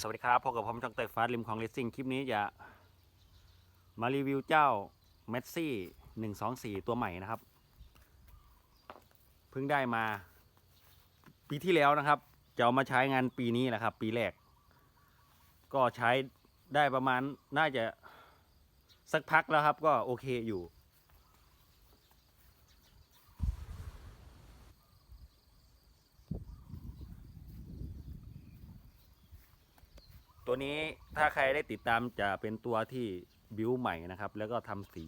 สวัสดีครับพบกับผมช่องเตยฟ้าริมของเลสซิ่งคลิปนี้จะมารีวิวเจ้าเมสซี่หนึ่งสองสี่ตัวใหม่นะครับ เพิ่งได้มา ปีที่แล้วนะครับ จะเอามาใช้งานปีนี้แหละครับ ปีแรก ก็ใช้ได้ประมาณน่าจะสักพักแล้วครับ ก็โอเคอยู่ ตัวนี้ถ้าใครได้ติดตามจะเป็นตัวที่บิวใหม่นะครับ แล้วก็ทำสี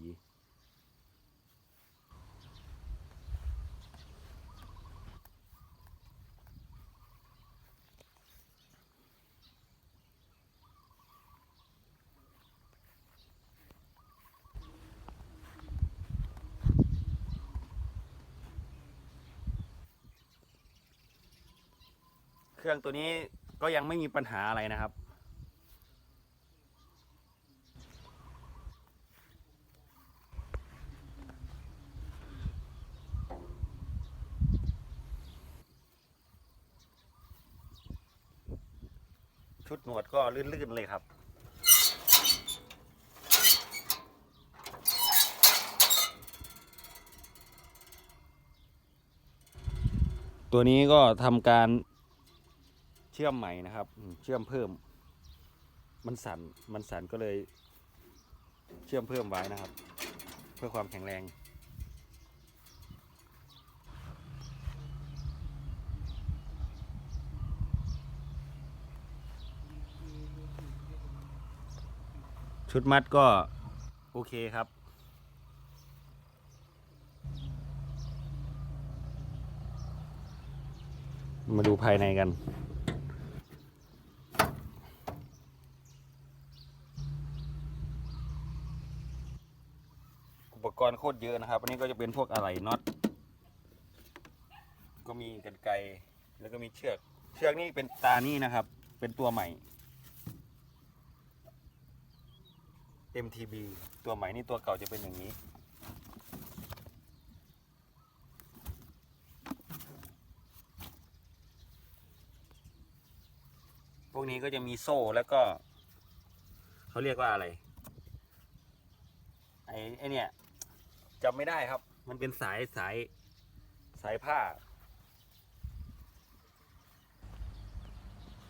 เครื่องตัวนี้ก็ยังไม่มีปัญหาอะไรนะครับ ชุดหนวดก็ลื่นๆเลยครับ ตัวนี้ก็ทำการเชื่อมใหม่นะครับ เชื่อมเพิ่ม มันสั่นมันสั่นก็เลยเชื่อมเพิ่มไว้นะครับ เพื่อความแข็งแรง ชุดมัดก็โอเคครับ มาดูภายในกัน อุปกรณ์โคตรเยอะนะครับ อันนี้ก็จะเป็นพวกอะไหล่น็อต ก็มีกันไกรแล้วก็มีเชือก เชือกนี่เป็นตานี่นะครับ เป็นตัวใหม่ MTB ตัวใหม่นี่ตัวเก่าจะเป็นอย่างนี้ พวกนี้ก็จะมีโซ่แล้วก็ เขาเรียกว่าอะไร ไอ้ไอเนี่ยจำไม่ได้ครับ มันเป็นสายสายสายผ้า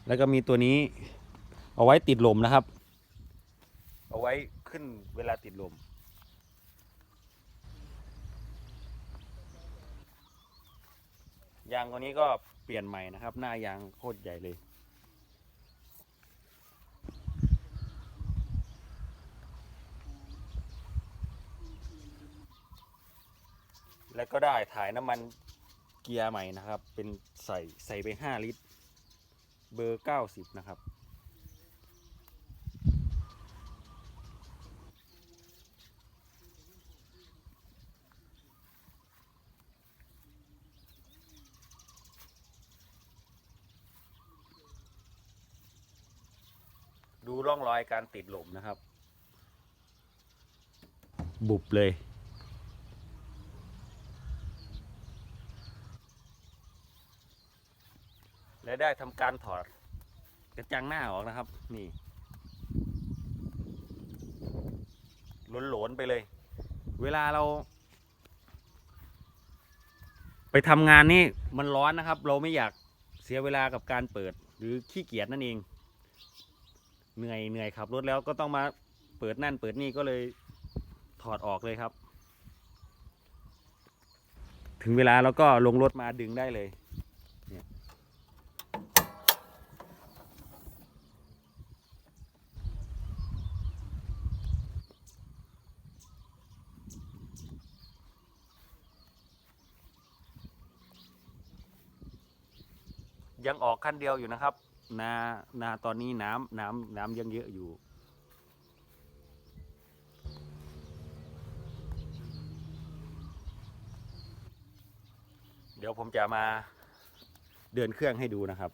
แล้วก็มีตัวนี้เอาไว้ติดลมนะครับ เอาไว้ขึ้นเวลาติดลม ยางตัวนี้ก็เปลี่ยนใหม่นะครับ หน้ายางโคตรใหญ่เลย แล้วก็ได้ถ่ายน้ำมันเกียร์ใหม่นะครับ เป็นใส่ใส่ไป 5 ลิตร เบอร์ 90 นะครับ ดู ร่องรอยการติดหลุมนะครับ บุบเลย และได้ทำการถอดกระจังหน้าออกนะครับ นี่หลนๆไปเลย เวลาเรา ไปทำงานนี่มันร้อนนะครับ เราไม่อยากเสียเวลากับการเปิดหรือขี้เกียจนั่นเอง เหนื่อยเหนื่อยขับรถแล้วก็ต้องมาเปิดนั่นเปิดนี่ก็เลยถอดออกเลยครับ ถึงเวลาเราก็ลงรถมาดึงได้เลยยังออกขั้นเดียวอยู่นะครับ นานาตอนนี้น้ำน้ำน้ำยังเยอะอยู่ เดี๋ยวผมจะมาเดินเครื่องให้ดูนะครับ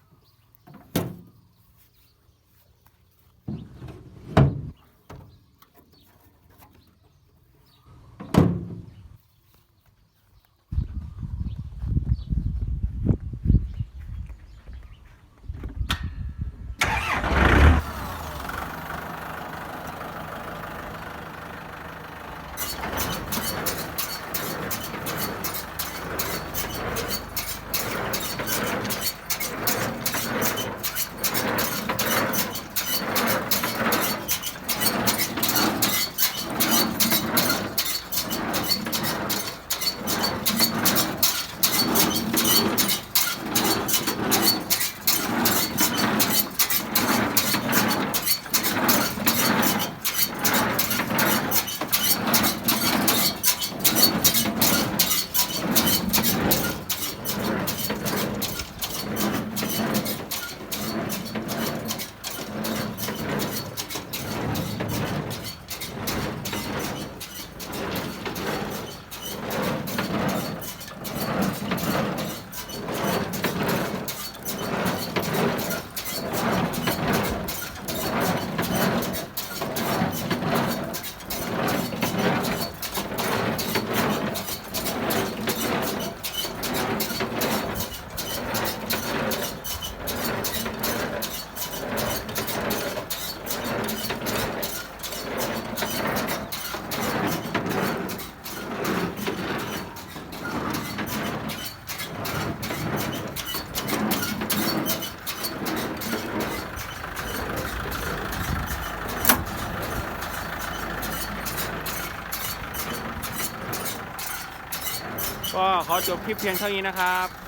ก็ขอจบคลิปเพียงเท่านี้นะครับ